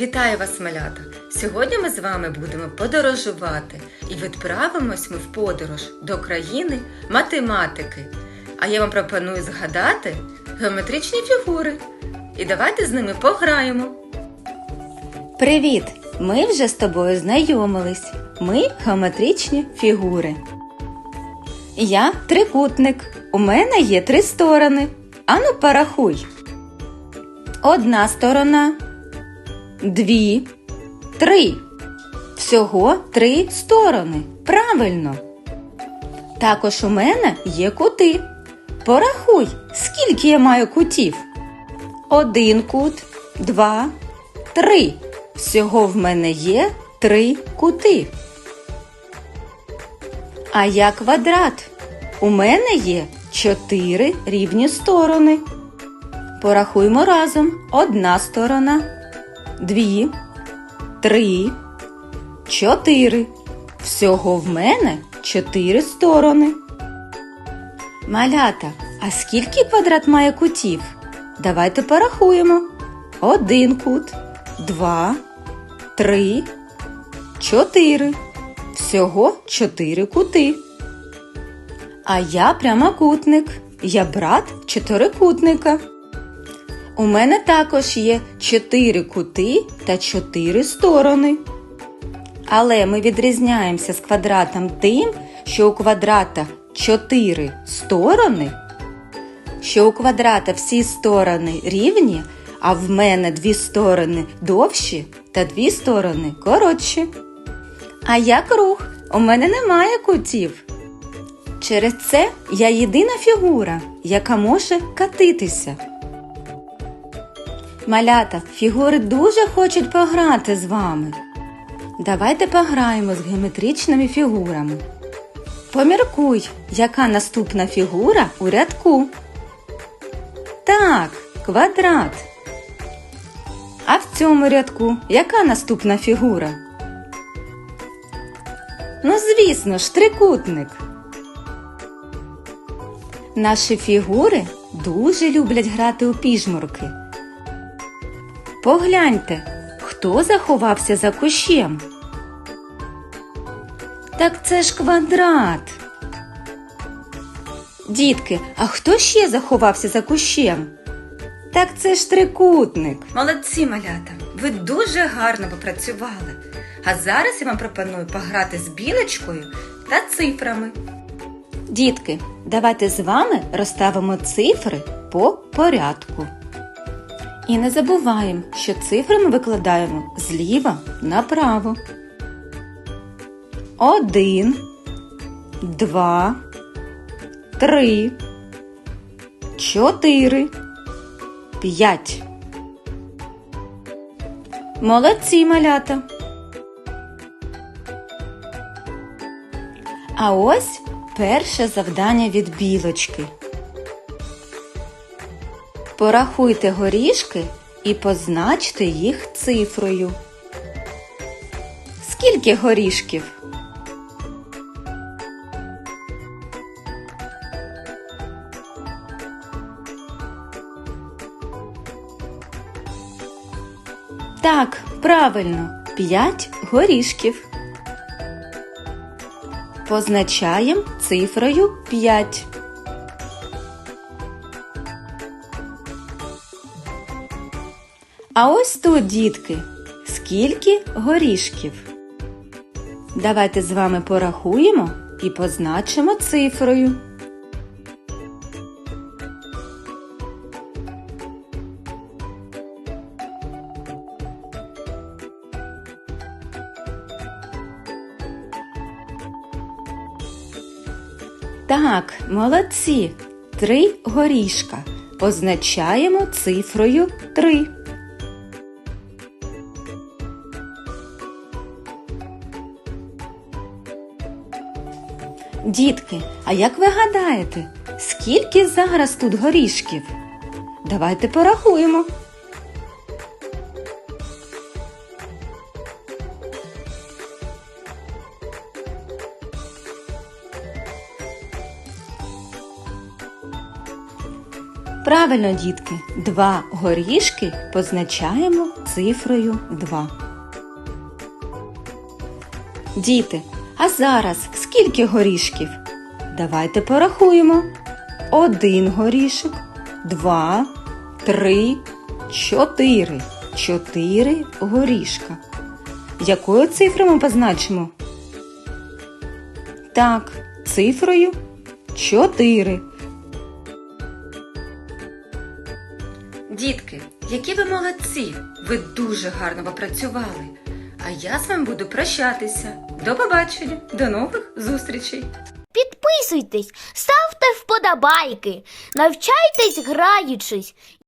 Вітаю вас, малята! Сьогодні ми з вами будемо подорожувати і відправимось ми в подорож до країни математики. А я вам пропоную згадати геометричні фігури. І давайте з ними пограємо. Привіт! Ми вже з тобою знайомились. Ми геометричні фігури. Я трикутник. У мене є три сторони. Ану, порахуй. Одна сторона, дві, три. Всього три сторони. Правильно. Також у мене є кути. Порахуй, скільки я маю кутів. Один кут, два, три. Всього в мене є три кути. А я квадрат. У мене є чотири рівні сторони. Порахуймо разом. Одна сторона, дві, три, чотири. Всього в мене чотири сторони. Малята, а скільки квадрат має кутів? Давайте порахуємо. Один кут, два, три, чотири. Всього чотири кути. А я прямокутник. Я брат чотирикутника. У мене також є чотири кути та чотири сторони. Але ми відрізняємося з квадратом тим, що у квадрата чотири сторони, що у квадрата всі сторони рівні, а в мене дві сторони довші та дві сторони коротші. А я круг, у мене немає кутів. Через це я єдина фігура, яка може катитися. Малята, фігури дуже хочуть пограти з вами. Давайте пограємо з геометричними фігурами. Поміркуй, яка наступна фігура у рядку. Так, квадрат. А в цьому рядку яка наступна фігура? Ну, звісно ж, трикутник. Наші фігури дуже люблять грати у піжмурки. Погляньте, хто заховався за кущем. Так це ж квадрат. Дітки, а хто ще заховався за кущем? Так це ж трикутник. Молодці, малята! Ви дуже гарно попрацювали. А зараз я вам пропоную пограти з білочкою та цифрами. Дітки, давайте з вами розставимо цифри по порядку. І не забуваємо, що цифри ми викладаємо зліва направо. Один, два, три, чотири, п'ять. Молодці малята. А ось перше завдання від білочки. Порахуйте горішки і позначте їх цифрою. Скільки горішків? Так, правильно, п'ять горішків. Позначаємо цифрою 5. А ось тут, дітки, скільки горішків. Давайте з вами порахуємо і позначимо цифрою. Так, молодці. Три горішка. Позначаємо цифрою 3. Дітки, а як ви гадаєте, скільки зараз тут горішків? Давайте порахуємо. Правильно, дітки, два горішки позначаємо цифрою 2. Діти, а зараз скільки горішків? Давайте порахуємо. Один горішок, два, три, чотири. Чотири горішка. Якою цифрою ми позначимо? Так, цифрою 4. Дітки, які ви молодці! Ви дуже гарно попрацювали. А я з вами буду прощатися. До побачення, до нових зустрічей! Підписуйтесь, ставте вподобайки, навчайтесь граючись